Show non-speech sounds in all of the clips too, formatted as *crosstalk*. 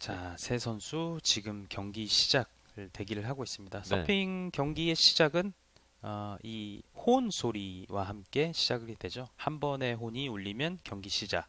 자, 세 선수 지금 경기 시작을 대기를 하고 있습니다. 네. 서핑 경기의 시작은 어, 이혼 소리와 함께 시작이 되죠. 한 번의 혼이 울리면 경기 시작.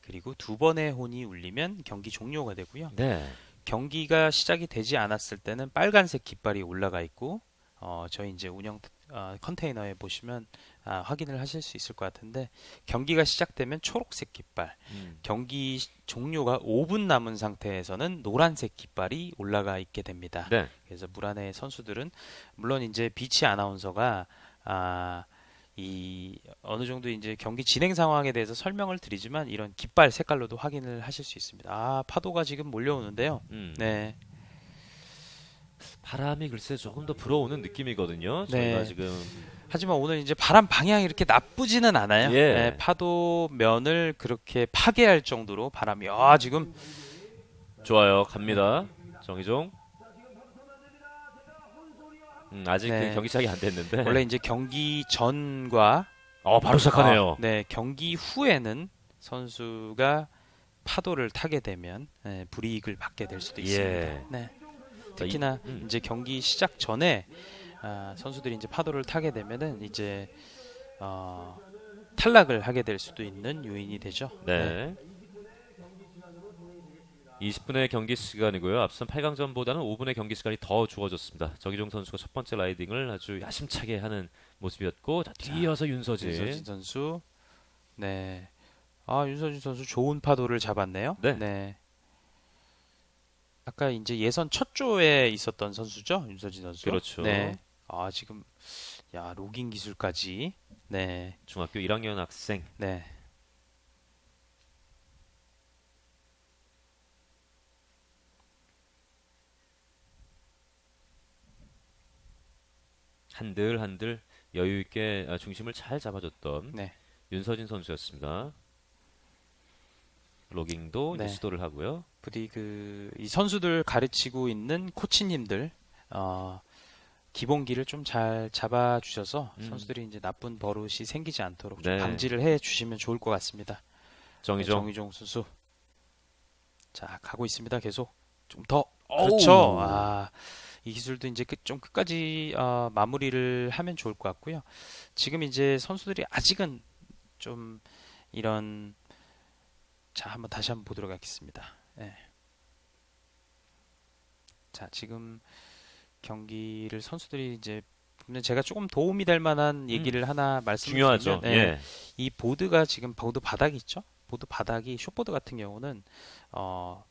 그리고 두 번의 혼이 울리면 경기 종료가 되고요. 네. 경기가 시작이 되지 않았을 때는 빨간색 깃발이 올라가 있고 어, 저희 이제 운영 어, 컨테이너에 보시면 아, 확인을 하실 수 있을 것 같은데 경기가 시작되면 초록색 깃발, 음. 경기 시- 종료가 5분 남은 상태에서는 노란색 깃발이 올라가 있게 됩니다. 네. 그래서 물 안의 선수들은 물론 이제 비치 아나운서가 아, 이 어느 정도 이제 경기 진행 상황에 대해서 설명을 드리지만 이런 깃발 색깔로도 확인을 하실 수 있습니다. 아, 파도가 지금 몰려오는데요. 음. 네. 바람이 글쎄 조금 더 불어오는 느낌이거든요. 저희가 네. 지금 하지만 오늘 이제 바람 방향이 이렇게 나쁘지는 않아요. 예. 네, 파도 면을 그렇게 파괴할 정도로 바람이 아 지금 좋아요. 갑니다. 정희종. 음, 아직 네. 그 경기 시작이 안 됐는데. 원래 이제 경기 전과 어, 바로 시작하네요. 아, 네, 경기 후에는 선수가 파도를 타게 되면 네, 불이익을 받게 될 수도 있습니다. 예. 네. 자, 이- 특히나 음. 이제 경기 시작 전에 아, 선수들이 이제 파도를 타게 되면은 이제 어, 탈락을 하게 될 수도 있는 요인이 되죠. 네. 20분의 경기 시간이고요. 앞선 8강전보다는 5분의 경기 시간이 더 주어졌습니다. 정희종 선수가 첫 번째 라이딩을 아주 야심차게 하는 모습이었고 자, 뒤이어서 윤서진. 윤서진 선수. 네. 아, 윤서진 선수 좋은 파도를 잡았네요. 네. 아까 이제 예선 첫 조에 있었던 선수죠, 윤서진 선수. 그렇죠. 네. 아, 지금 야, 로깅 기술까지. 네. 중학교 1학년 학생. 네. 한들 한들 여유 있게 아, 중심을 잘 잡아줬던 네. 윤서진 선수였습니다. 로깅도 네. 시도를 하고요. 부디 그 이 선수들 가르치고 있는 코치님들 어, 기본기를 좀 잘 잡아 주셔서 음. 선수들이 이제 나쁜 버릇이 생기지 않도록 좀 네. 방지를 해 주시면 좋을 것 같습니다. 네, 정희종. 정희종 선수. 자, 가고 있습니다. 계속. 좀 더. 그렇죠. 아, 이 기술도 이제 끝, 좀 끝까지 어, 마무리를 하면 좋을 것 같고요. 지금 이제 선수들이 아직은 좀 이런 자, 한번 다시 한번 보도록 하겠습니다. 예. 자, 지금 경기를 선수들이 이제 제가 조금 도움이 될 만한 얘기를 하나 말씀드리면 음. 중요하죠. 예. 예. 이 보드가 지금 보드 바닥이 있죠? 보드 바닥이 숏보드 같은 경우는 어,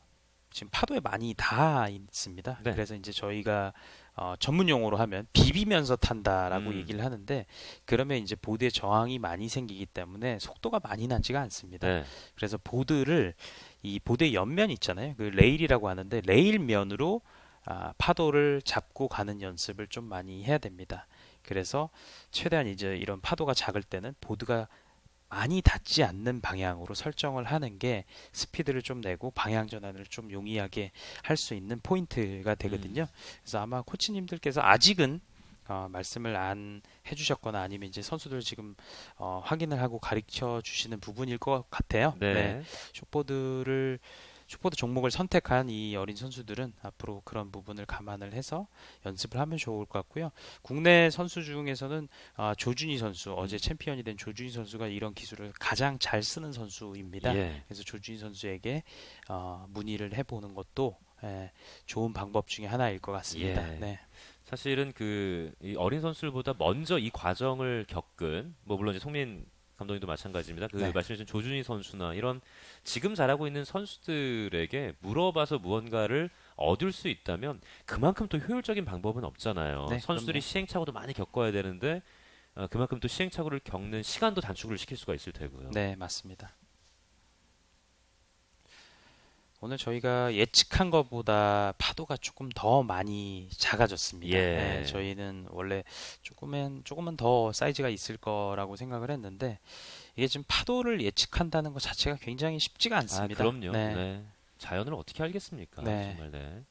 지금 파도에 많이 닿아 있습니다. 네. 그래서 이제 저희가 어, 전문 용어로 하면 비비면서 탄다라고 음. 얘기를 하는데 그러면 이제 보드에 저항이 많이 생기기 때문에 속도가 많이 나지가 않습니다. 네. 그래서 보드를 이 보드의 옆면 있잖아요. 그 레일이라고 하는데 레일 면으로 아, 파도를 잡고 가는 연습을 좀 많이 해야 됩니다. 그래서 최대한 이제 이런 파도가 작을 때는 보드가 많이 닿지 않는 방향으로 설정을 하는 게 스피드를 좀 내고 방향 전환을 좀 용이하게 할 수 있는 포인트가 되거든요. 그래서 아마 코치님들께서 아직은 어, 말씀을 안 해주셨거나 아니면 이제 선수들 지금 어, 확인을 하고 가르쳐 주시는 부분일 것 같아요. 네. 숏보드를 숏보드 종목을 선택한 이 어린 선수들은 앞으로 그런 부분을 감안을 해서 연습을 하면 좋을 것 같고요. 국내 선수 중에서는 아, 조준희 선수 어제 챔피언이 된 조준희 선수가 이런 기술을 가장 잘 쓰는 선수입니다. 예. 그래서 조준희 선수에게 어, 문의를 해보는 것도 예, 좋은 방법 중에 하나일 것 같습니다. 예. 네. 사실은 그이 어린 선수들보다 먼저 이 과정을 겪은 뭐 물론 이제 송민 감독님도 마찬가지입니다. 그 네. 말씀해주신 조준희 선수나 이런 지금 잘하고 있는 선수들에게 물어봐서 무언가를 얻을 수 있다면 그만큼 또 효율적인 방법은 없잖아요. 네, 선수들이 그럼요. 시행착오도 많이 겪어야 되는데 어, 그만큼 또 시행착오를 겪는 시간도 단축을 시킬 수가 있을 테고요. 네, 맞습니다. 오늘 저희가 예측한 것보다 파도가 조금 더 많이 작아졌습니다. 예. 네, 저희는 원래 조금은 조금은 더 사이즈가 있을 거라고 생각을 했는데 이게 지금 파도를 예측한다는 것 자체가 굉장히 쉽지가 아, 않습니다. 그럼요. 네. 네. 자연을 어떻게 알겠습니까? 네. 정말 네.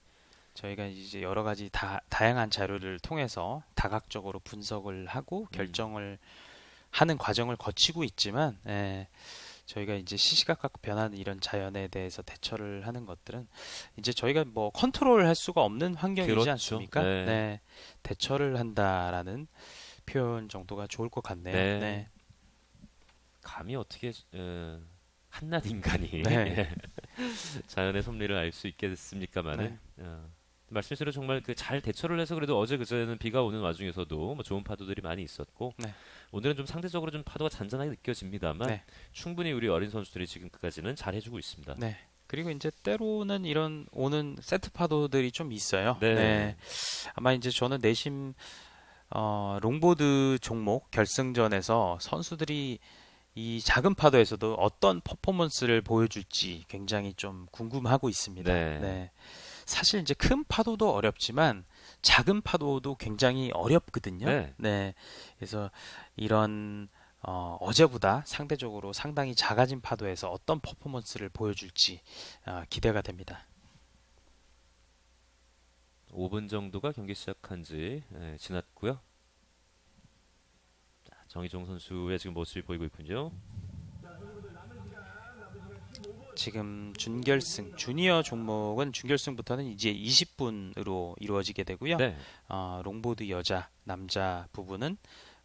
저희가 이제 여러 가지 다, 다양한 자료를 통해서 다각적으로 분석을 하고 음. 결정을 하는 과정을 거치고 있지만 예, 저희가 이제 시시각각 변하는 이런 자연에 대해서 대처를 하는 것들은 이제 저희가 뭐 컨트롤할 수가 없는 환경이지 그렇죠. 않습니까? 네. 대처를 한다라는 표현 정도가 좋을 것 같네요. 네. 네. 감히 어떻게 어, 한낱 인간이 네. *laughs* 자연의 섭리를 알 수 있겠습니까만은 네. 어, 말씀대로 정말 그 잘 대처를 해서 그래도 어제 그제는 비가 오는 와중에서도 뭐 좋은 파도들이 많이 있었고 네. 오늘은 좀 상대적으로 좀 파도가 잔잔하게 느껴집니다만 네. 충분히 우리 어린 선수들이 지금까지는 잘 해주고 있습니다. 네. 그리고 이제 때로는 이런 오는 세트 파도들이 좀 있어요. 네. 아마 이제 저는 내심 어, 롱보드 종목 결승전에서 선수들이 이 작은 파도에서도 어떤 퍼포먼스를 보여줄지 굉장히 좀 궁금하고 있습니다. 네. 사실 이제 큰 파도도 어렵지만 작은 파도도 굉장히 어렵거든요. 네. 그래서 이런 어, 어제보다 상대적으로 상당히 작아진 파도에서 어떤 퍼포먼스를 보여줄지 어, 기대가 됩니다. 5분 정도가 경기 시작한 지 예, 지났고요. 자, 정희종 선수의 지금 모습이 보이고 있군요. 지금 준결승 주니어 종목은 준결승부터는 이제 20분으로 이루어지게 되고요. 네. 어, 롱보드 여자 남자 부분은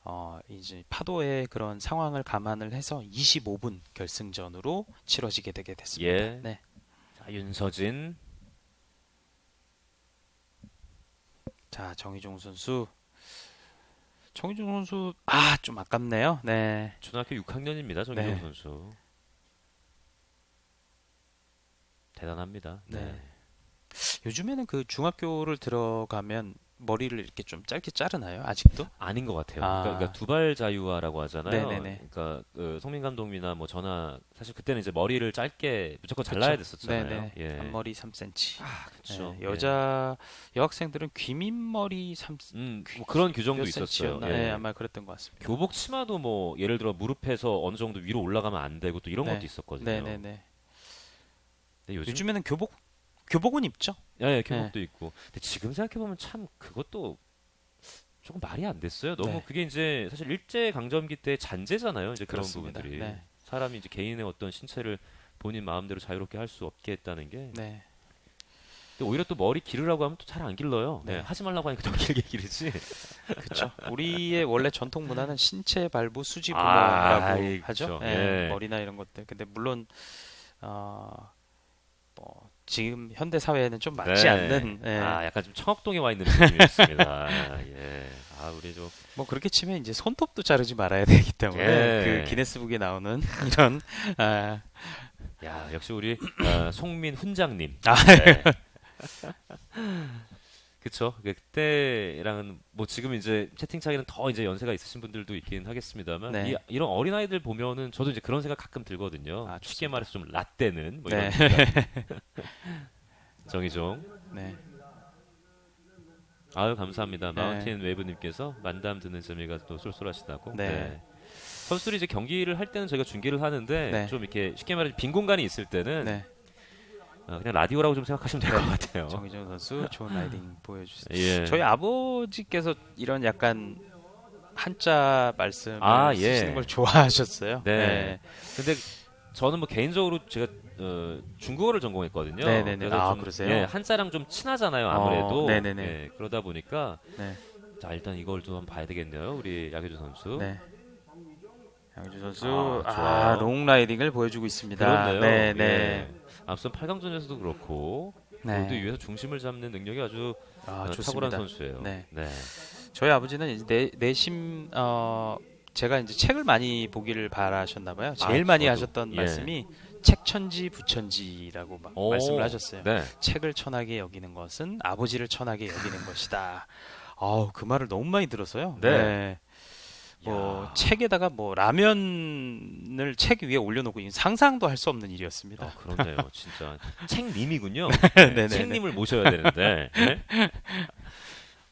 어, 이제 파도의 그런 상황을 감안을 해서 25분 결승전으로 치러지게 되게 됐습니다. 예. 네. 자, 윤서진. 자, 정희종 선수. 정희종 선수 아, 좀 아깝네요. 네. 초등학교 6학년입니다. 정희종 네. 선수. 대단합니다. 네. 네. 요즘에는 그 중학교를 들어가면 머리를 이렇게 좀 짧게 자르나요? 아직도? 아닌 것 같아요. 아. 그러니까, 그러니까 두발 자유화라고 하잖아요. 네네네. 그러니까 그 송민 감독이나 뭐 전화 사실 그때는 이제 머리를 짧게 무조건 잘라야 그쵸. 됐었잖아요. 네네. 예. 앞머리 3cm. 아, 그렇죠. 네, 여자 여학생들은 귀밑머리 3 음, 뭐 그런 규정도 몇 있었어요. 예. 네, 아마 그랬던 것 같습니다. 교복 치마도 뭐 예를 들어 무릎에서 어느 정도 위로 올라가면 안 되고 또 이런 네. 것도 있었거든요. 네네네. 근데 요즘 요즘에는 교복 교복은 입죠. 예, 예, 교복도 있고. 근데 지금 생각해 보면 참 그것도 조금 말이 안 됐어요. 너무 네. 그게 이제 사실 일제 강점기 때 잔재잖아요. 이제 그런 그렇습니다. 부분들이 네. 사람이 이제 개인의 어떤 신체를 본인 마음대로 자유롭게 할 수 없게 했다는 게 네. 근데 오히려 또 머리 기르라고 하면 또 잘 안 길러요. 네, 네. 하지 말라고 하니까 더 길게 기르지. *laughs* 그렇죠. 우리의 원래 전통 문화는 신체 발부 수지 아, 부모라고 아이, 하죠. 그쵸. 예, 예. 머리나 이런 것들. 근데 물론 어, 뭐 지금 현대 사회에는 좀 맞지 네. 않는 예. 아, 약간 좀 청학동에 와 있는 느낌이었습니다. *laughs* 예. 아, 우리 좀 뭐 그렇게 치면 이제 손톱도 자르지 말아야 되기 때문에 예. 그 기네스북에 나오는 *laughs* 이런 아, 야, 역시 우리 어, 송민 훈장님. 아, 네. *laughs* 그쵸. 그때랑은 뭐 지금 이제 채팅창에는 더 이제 연세가 있으신 분들도 있긴 하겠습니다만 네. 이, 이런 어린 아이들 보면은 저도 이제 그런 생각 가끔 들거든요. 아, 쉽게. 말해서 좀 라떼는 뭐 네. *laughs* 정희종. 네. 아유 감사합니다. 네. 마운틴 웨이브님께서 만담 듣는 재미가 또 쏠쏠하시다고. 네. 선수들이 이제 경기를 할 때는 저희가 중계를 하는데 네. 좀 이렇게 쉽게 말해 빈 공간이 있을 때는 네. 어, 그냥 라디오라고 좀 생각하시면 될것 네. 같아요. 정희정 선수 좋은 *laughs* 라이딩 보여주세요. 예. 저희 아버지께서 이런 약간 한자 말씀을 아, 예. 쓰시는 걸 좋아하셨어요. 네. 근데 저는 뭐 개인적으로 제가 어, 중국어를 전공했거든요. 네네네. 그래서 아, 좀, 그러세요? 예, 한자랑 좀 친하잖아요. 아무래도. 어, 네네네. 예, 그러다 보니까 네. 자 일단 이걸 좀 봐야 되겠네요. 우리 야규준 선수. 네. 양주 선수 아, 아, 좋아요. 롱 라이딩을 보여주고 있습니다. 그렇네요. 네, 네. 예. 앞선 8강전에서도 그렇고 네. 모두 위에서 중심을 잡는 능력이 아주 아, 어, 탁월한. 선수예요. 네. 네. 저희 아버지는 이제 내, 내심 어 제가 이제 책을 많이 보기를 바라셨나 봐요. 제일 아, 많이 저도. 하셨던 예. 말씀이 책천지 부천지라고 막 오, 말씀을 하셨어요. 네. 책을 천하게 여기는 것은 아버지를 천하게 여기는 것이다. 아우 그 말을 너무 많이 들어서요. 네. 뭐 야. 책에다가 뭐 라면을 책 위에 올려놓고 상상도 할 수 없는 일이었습니다. 어, 그렇네요. 진짜 *laughs* 책님이군요. 네네네. 책님을 모셔야 되는데. 네?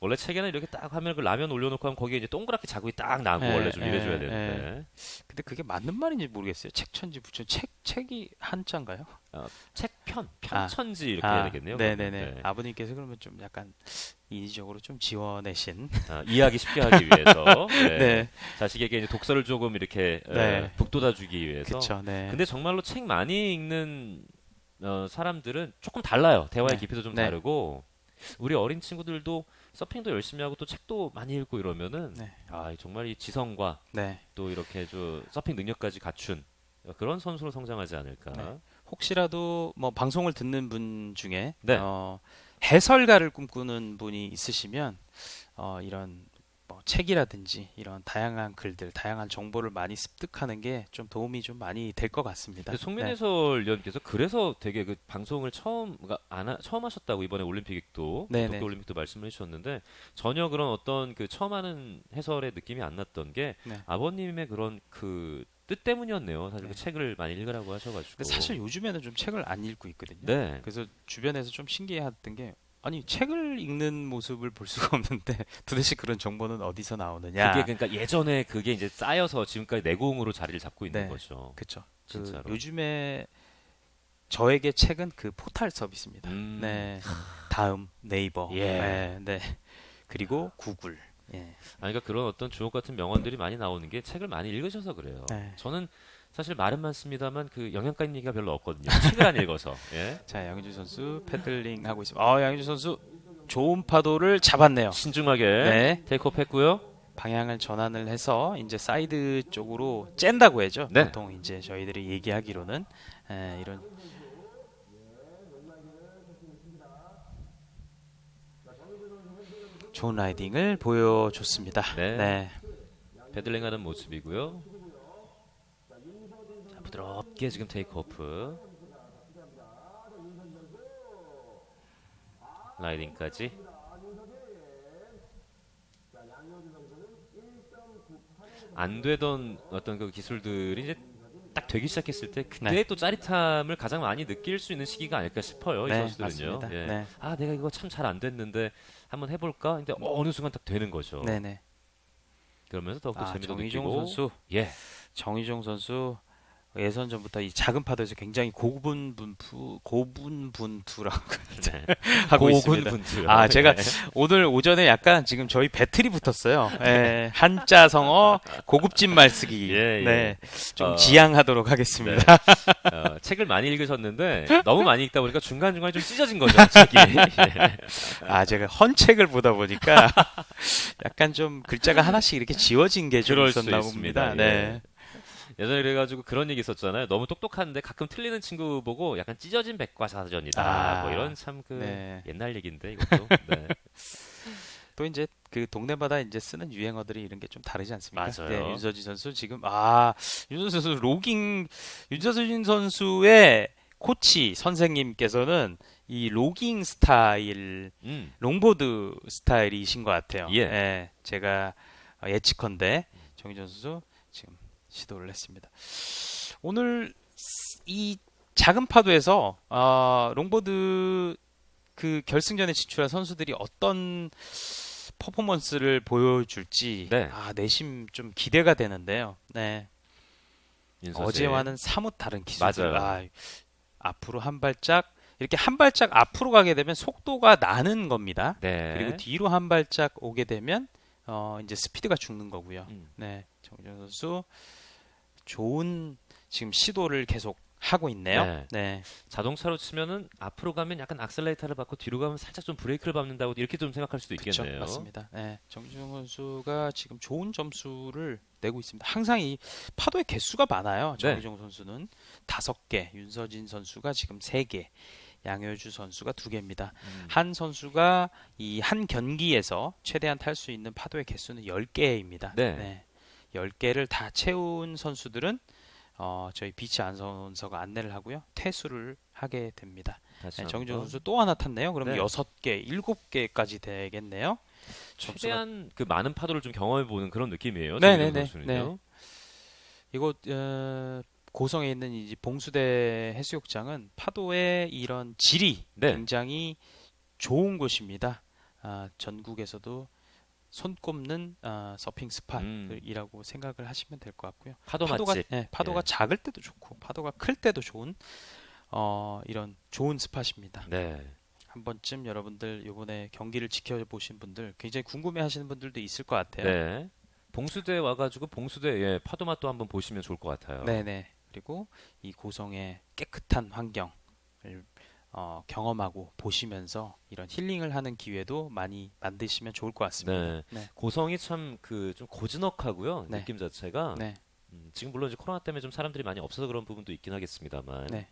원래 책에는 이렇게 딱 하면 그 라면 올려놓고 하면 거기에 이제 동그랗게 자국이 딱 나고 예, 원래 좀 예, 이래줘야 예. 되는데 근데 그게 맞는 말인지 모르겠어요. 책천지 부천 책 책이 한자인가요? 책편 아. 편천지 이렇게 해야 되겠네요. 네네네. 네. 아버님께서 그러면 좀 약간 인위적으로 좀 지원내신. 아, 이해하기 쉽게 하기 위해서 *laughs* 네. 네. 자식에게 이제 독서를 조금 이렇게 어, 네. 북돋아주기 위해서. 그쵸. 네. 근데 정말로 책 많이 읽는 어, 사람들은 조금 달라요. 대화의 네. 깊이도 좀 네. 다르고 우리 어린 친구들도 서핑도 열심히 하고 또 책도 많이 읽고 이러면은 네. 아 정말 이 지성과 네. 또 이렇게 저 서핑 능력까지 갖춘 그런 선수로 성장하지 않을까. 네. 혹시라도 뭐 방송을 듣는 분 중에 네. 어, 해설가를 꿈꾸는 분이 있으시면 어, 이런 뭐 책이라든지 이런 다양한 글들, 다양한 정보를 많이 습득하는 게 좀 도움이 좀 많이 될 것 같습니다. 송민 네. 해설위원께서 그래서 되게 그 방송을 처음 그러니까 안 하- 처음 하셨다고 이번에 올림픽도 네네. 도쿄 올림픽도 말씀을 해주셨는데 전혀 그런 어떤 그 처음 하는 해설의 느낌이 안 났던 게 네. 아버님의 그런 그 뜻 때문이었네요. 사실 그 네. 책을 많이 읽으라고 하셔가지고. 사실 요즘에는 좀 책을 안 읽고 있거든요. 네. 그래서 주변에서 좀 신기해했던 게 아니 책을 읽는 모습을 볼 수가 *laughs* 없는데 도대체 그런 정보는 어디서 나오느냐? 그게 그러니까 예전에 그게 이제 쌓여서 지금까지 내공으로 자리를 잡고 있는 네. 거죠. 그쵸. 그 진짜로. 요즘에 저에게 책은 그 포탈 서비스입니다. 음. 네. 다음 네이버. 예. 네. 네. 그리고 구글. 예. 아니, 그러니까 그런 어떤 주옥 같은 명언들이 많이 나오는 게 책을 많이 읽으셔서 그래요. 네. 저는 사실 말은 많습니다만 그 영양가인 얘기가 별로 없거든요. 책을 안 읽어서. 예. *laughs* 자, 양현주 선수 패들링 하고 있습니다. 아, 양현주 선수 좋은 파도를 잡았네요. 신중하게 네. 테이크업 했고요. 방향을 전환을 해서 이제 사이드 쪽으로 쨘다고 해죠. 네. 보통 이제 저희들이 얘기하기로는 에, 이런 좋은 라이딩을 보여줬습니다. 네. 네. 패들링 하는 모습이고요. 자, 부드럽게 지금 테이크오프. 라이딩까지. 안 되던 어떤 그 기술들이 이제 딱 되기 시작했을 때 그때 네. 또 짜릿함을 가장 많이 느낄 수 있는 시기가 아닐까 싶어요. 이 네, 선수들은요. 맞습니다. 예. 네. 아, 내가 이거 참 잘 안 됐는데 한번 해볼까? 근데 어느 순간 딱 되는 거죠. 네, 네. 그러면서 더욱더 아, 재미도 정희종 느끼고. 선수, 예. 정희종 선수 예선 전부터 이 작은 파도에서 굉장히 고분 분투, 고분 분투라고 *laughs* 네. 하고 있습니다. 분투. 아, 제가 오늘 오전에 약간 지금 저희 배틀이 붙었어요. 예, 한자 성어 고급진 말쓰기. 예, 예. 네, 좀 어, 지양하도록 하겠습니다. *laughs* 어, 책을 많이 읽으셨는데 너무 많이 읽다 보니까 중간 중간에 좀 찢어진 거죠 책이. 예. *laughs* 아, 제가 헌책을 보다 보니까 약간 좀 글자가 하나씩 이렇게 지워진 게 좀 있었나. 봅니다. 네. 예전에 그래가지고 그런 얘기 있었잖아요. 너무 똑똑한데 가끔 틀리는 친구 보고 약간 찢어진 백과사전이다. 아, 뭐 이런 참그 네. 옛날 얘기인데 이것도. 네. *laughs* 또 이제 그 동네마다 이제 쓰는 유행어들이 이런 게 좀 다르지 않습니까? 맞아요. 네, 윤서진 선수 지금 아 윤서진 선수 로깅 윤서진 선수의 코치 선생님께서는 이 로깅 스타일 음. 롱보드 스타일이신 것 같아요. 예. 제가 어, 예측컨대 정희전 선수 시도를 했습니다. 오늘 이 작은 파도에서 어, 롱보드 그 결승전에 진출한 선수들이 어떤 퍼포먼스를 보여줄지 네. 아 내심 좀 기대가 되는데요. 네. 어제와는 사뭇 다른 기술. 맞아요. 아, 앞으로 한 발짝 이렇게 한 발짝 앞으로 가게 되면 속도가 나는 겁니다. 네. 그리고 뒤로 한 발짝 오게 되면 어, 이제 스피드가 죽는 거고요. 음. 네, 정정 선수 좋은 지금 시도를 계속 하고 있네요. 네. 네, 자동차로 치면은 앞으로 가면 약간 악셀레이터를 밟고 뒤로 가면 살짝 좀 브레이크를 밟는다고 이렇게 좀 생각할 수도 있겠네요. 맞습니다. 네, 정지용 선수가 지금 좋은 점수를 내고 있습니다. 항상 이 파도의 개수가 많아요. 네. 정지용 선수는 다섯 개, 윤서진 선수가 지금 세 개, 양효주 선수가 두 개입니다. 음. 한 선수가 이 한 경기에서 최대한 탈 수 있는 파도의 개수는 10개입니다. 네. 10개를 다 채운 선수들은 어, 저희 비치 안선서가 안내를 하고요. 퇴수를 하게 됩니다. 네. 정지훈 선수 또 하나 탔네요. 그럼 네. 여섯 개, 일곱 개까지 되겠네요. 점수가 최대한 그 많은 파도를 좀 경험해 보는 그런 느낌이에요. 네네네, 선수는요. 이곳 어, 고성에 있는 이 봉수대 해수욕장은 파도의 이런 질이 네. 굉장히 좋은 곳입니다. 아, 전국에서도 손꼽는 아, 서핑 스팟이라고 생각을 하시면 될 것 같고요. 파도 파도가. 예, 파도가 예. 작을 때도 좋고 파도가 클 때도 좋은 어, 이런 좋은 스팟입니다. 네. 한 번쯤 여러분들 이번에 경기를 지켜보신 분들 굉장히 궁금해하시는 분들도 있을 것 같아요. 네. 봉수대 와가지고 봉수대 예, 파도 맛도 한번 보시면 좋을 것 같아요. 네네. 그리고 이 고성의 깨끗한 환경을 어, 경험하고 보시면서 이런 힐링을 하는 기회도 많이 만드시면 좋을 것 같습니다. 네. 네. 고성이 참 그 좀 고즈넉하고요 네. 느낌 자체가 네. 음, 지금 물론 이제 코로나 때문에 좀 사람들이 많이 없어서 그런 부분도 있긴 하겠습니다만 네.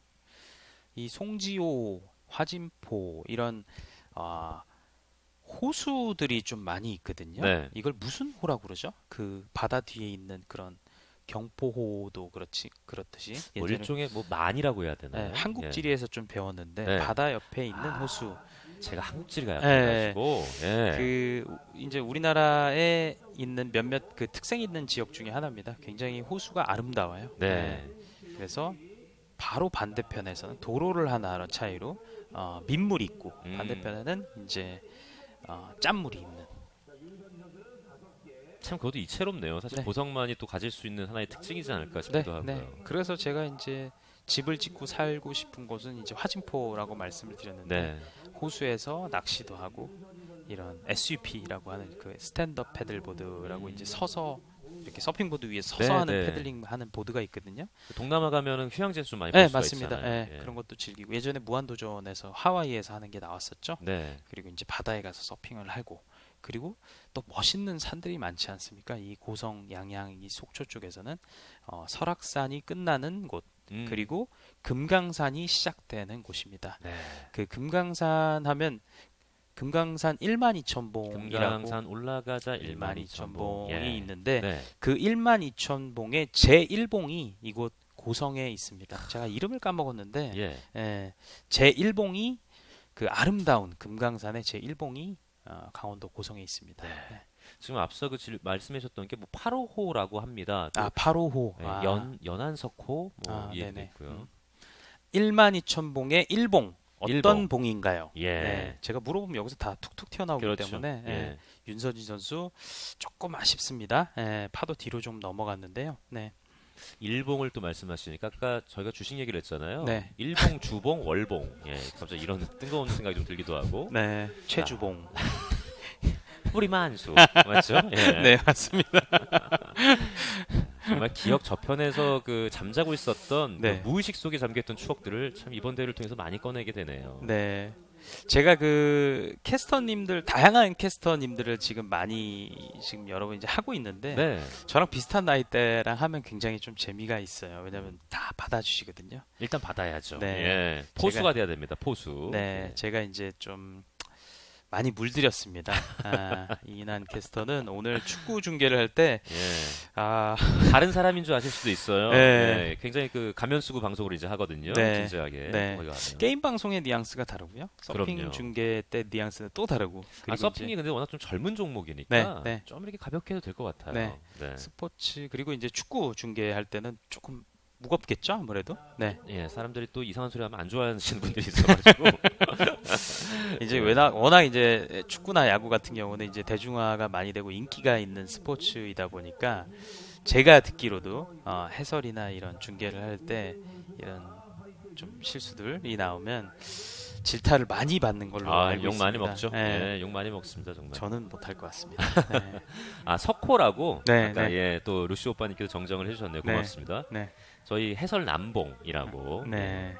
이 송지호, 화진포 이런 아, 호수들이 좀 많이 있거든요. 네. 이걸 무슨 호라고 그러죠? 그 바다 뒤에 있는 그런 경포호도 그렇지 그렇듯이 뭐 일종의 뭐 만이라고 해야 네, 되나요? 한국지리에서 좀 배웠는데 네. 바다 옆에 있는 호수 예. 제가 한국지리가 네. 약해가지고 예. 그 이제 우리나라에 있는 몇몇 그 특색 있는 지역 중에 하나입니다. 굉장히 호수가 아름다워요. 네. 그래서 바로 반대편에서는 도로를 하나로 차이로 어, 민물이 있고 음. 반대편에는 이제 어, 짠물이 있는. 참 그것도 이채롭네요. 사실 네. 고성만이 또 가질 수 있는 하나의 특징이지 않을까 네, 싶기도 하고요. 네. 그래서 제가 이제 집을 짓고 살고 싶은 곳은 이제 화진포라고 말씀을 드렸는데 네. 호수에서 낚시도 하고 이런 SUP라고 하는 그 스탠드업 패들보드라고 이제 서서 이렇게 서핑보드 위에 서서 네, 하는 네. 패들링 하는 보드가 있거든요. 동남아 가면은 휴양지에서 좀 많이 볼 네, 맞습니다. 있잖아요. 네, 예. 그런 것도 즐기고 예전에 무한도전에서 하와이에서 하는 게 나왔었죠. 네. 그리고 이제 바다에 가서 서핑을 하고 그리고 또 멋있는 산들이 많지 않습니까? 이 고성 양양 이 속초 쪽에서는 어, 설악산이 끝나는 곳 음. 그리고 금강산이 시작되는 곳입니다. 네. 그 금강산 하면 금강산 1만 2천 봉이라고 금강산 올라가자 1만 2천 봉. 봉이 예. 있는데 네. 그 1만 2천 봉의 제 1봉이 이곳 고성에 있습니다. 제가 이름을 까먹었는데 예. 예, 제 1봉이 그 아름다운 금강산의 제 1봉이 어, 강원도 고성에 있습니다. 네. 네. 지금 앞서 그 질- 말씀하셨던 게뭐 8호호라고 합니다. 그아 8호호 네, 아, 연 연안석호 뭐 아, 이. 있고요. 음. 1만 2천 봉의 1봉 어떤 일봉. 봉인가요? 예. 네, 제가 물어보면 여기서 다 툭툭 튀어나오기 그렇죠. 때문에 예, 예. 윤서진 선수 조금 아쉽습니다. 예, 파도 뒤로 좀 넘어갔는데요. 네, 일봉을 또 말씀하시니까 아까 저희가 주식 얘기를 했잖아요. 네. 일봉, 주봉, 월봉. 예. 갑자기 이런 뜬금없는 생각이 좀 들기도 하고. 네, 최주봉. 뿌리만수. 맞죠? *laughs* 예. 네, 맞습니다. *laughs* 정말 기억 저편에서 그 잠자고 있었던 네. 그 무의식 속에 잠겼던 추억들을 참 이번 대회를 통해서 많이 꺼내게 되네요. 네. 제가 그 캐스터님들 다양한 캐스터님들을 지금 많이 지금 여러분 이제 하고 있는데 네. 저랑 비슷한 나이대랑 하면 굉장히 좀 재미가 있어요. 왜냐면 다 받아주시거든요. 일단 받아야죠. 네. 예. 포수가 돼야 됩니다. 포수. 네, 제가 이제 좀 많이 물들였습니다. 아, 이난 캐스터는 오늘 축구 중계를 할 때 예. 아, 다른 사람인 줄 아실 수도 있어요. 네. 예. 굉장히 그 가면 쓰고 방송을 이제 하거든요. 네. 진지하게. 네. 게임 방송의 뉘앙스가 다르고요. 서핑 그럼요. 중계 때 뉘앙스는 또 다르고. 아, 서핑이 근데 워낙 좀 젊은 종목이니까 네, 네. 좀 이렇게 가볍게 해도 될 것 같아요. 네. 네. 스포츠 그리고 이제 축구 중계할 때는 조금 무겁겠죠, 아무래도. 네. 예, 사람들이 또 이상한 소리 하면 안 좋아하시는 분들이 있어가지고 *laughs* 이제 워낙, 워낙 이제 축구나 야구 같은 경우는 이제 대중화가 많이 되고 인기가 있는 스포츠이다 보니까 제가 듣기로도 어, 해설이나 이런 중계를 할 때 이런 좀 실수들이 나오면 질타를 많이 받는 걸로 아, 알고 욕 많이 있습니다. 먹죠. 네. 예, 욕 많이 먹습니다 정말. 저는 못할 것 같습니다. *laughs* 네. 아 석호라고 네, 아까 네. 예, 또 루시 오빠님께서 정정을 해주셨네요. 네. 고맙습니다. 네. 저희 해설 남봉이라고. 네.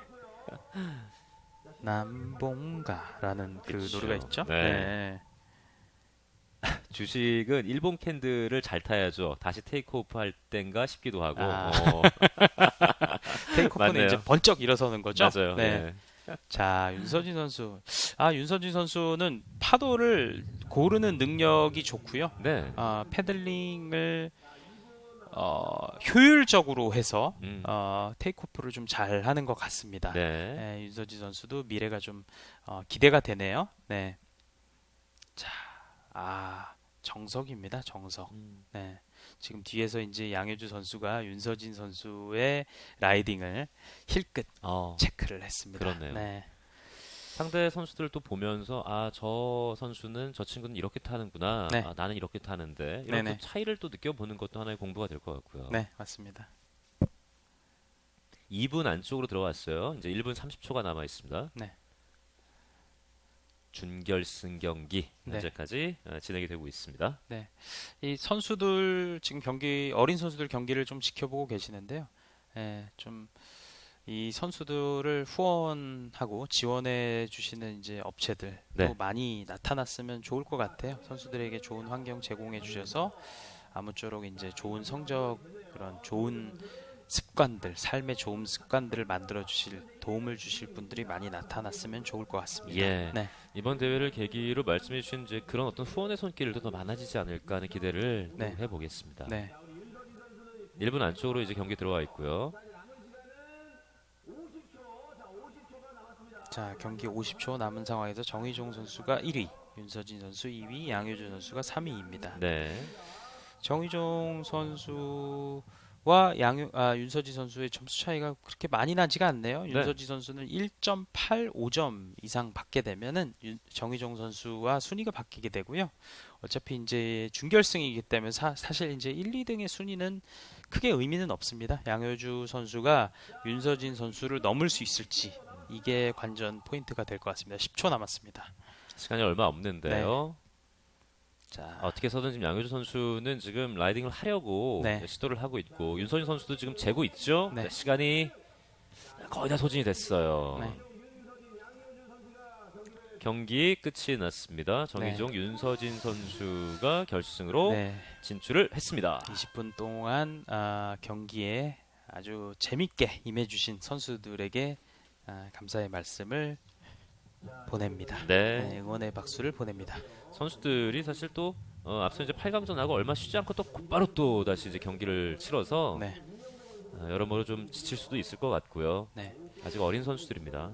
남봉가라는 그 그쵸. 노래가 있죠. 네. 네. *laughs* 주식은 일본 캔들을 잘 타야죠. 다시 테이크오프 할 땐가 싶기도 하고. 아. 어, *laughs* 테이크오프는. 이제 번쩍 일어서는 거죠. 맞아요. 네. 예. *laughs* 자, 윤서진 선수. 아, 윤서진 선수는 파도를 고르는 능력이 좋고요. 네. 아, 패들링을 어, 효율적으로 해서 음. 어, 테이크오프를 좀 잘 하는 것 같습니다. 네. 네, 윤서진 선수도 미래가 좀 어, 기대가 되네요. 네. 자, 아 정석입니다. 정석. 음. 네. 지금 뒤에서 이제 양효주 선수가 윤서진 선수의 라이딩을 힐끗 어. 체크를 했습니다. 그렇네요. 네. 상대 선수들도 보면서 아 저 선수는 저 친구는 이렇게 타는구나. 네. 아, 나는 이렇게 타는데 이런. 또 차이를 또 느껴보는 것도 하나의 공부가 될 것 같고요. 네, 맞습니다. 2분 안쪽으로 들어왔어요. 이제 1분 30초가 남아 있습니다. 네. 준결승 경기 네. 현재까지 어, 진행이 되고 있습니다. 이 선수들 지금 경기 어린 선수들 경기를 좀 지켜보고 계시는데요. 예, 좀 이 선수들을 후원하고 지원해 주시는 이제 업체들 또 네. 많이 나타났으면 좋을 것 같아요. 선수들에게 좋은 환경 제공해 주셔서 아무쪼록 이제 좋은 성적 그런 좋은 습관들, 삶의 좋은 습관들을 만들어 주실 도움을 주실 분들이 많이 나타났으면 좋을 것 같습니다. 예. 네. 이번 대회를 계기로 말씀해 주신 이제 그런 어떤 후원의 손길도 더 많아지지 않을까 하는 기대를 또 네. 해보겠습니다. 네. 1분 안쪽으로 이제 경기 들어와 있고요. 자 경기 50초 남은 상황에서 정희종 선수가 1위, 윤서진 선수 2위, 양효준 선수가 3위입니다. 네. 정희종 선수와 양효 아, 윤서진 선수의 점수 차이가 그렇게 많이 나지가 않네요. 네. 윤서진 선수는 1.85점 이상 받게 되면은 윤- 정희종 선수와 순위가 바뀌게 되고요. 어차피 이제 준결승이기 때문에 사, 사실 이제 1, 2등의 순위는 크게 의미는 없습니다. 양효주 선수가 윤서진 선수를 넘을 수 있을지 이게 관전 포인트가 될 것 같습니다. 10초 남았습니다. 시간이 얼마 없는데요. 자, 어떻게 해서든 지금 양효주 선수는 지금 라이딩을 하려고 네. 시도를 하고 있고 윤선희 선수도 지금 재고 있죠. 네. 네, 시간이 거의 다 소진이 됐어요. 네. 경기 끝이 났습니다. 정희종, 윤서진 선수가 결승으로 네. 진출을 했습니다. 20분 동안 아, 경기에 아주 재밌게 임해주신 선수들에게 아, 감사의 말씀을 보냅니다. 네. 네, 응원의 박수를 보냅니다. 선수들이 사실 또 어, 앞서 이제 8강전하고 얼마 쉬지 않고 또 곧바로 또 다시 이제 경기를 치러서 네, 어, 여러모로 좀 지칠 수도 있을 것 같고요. 네. 아직 어린 선수들입니다.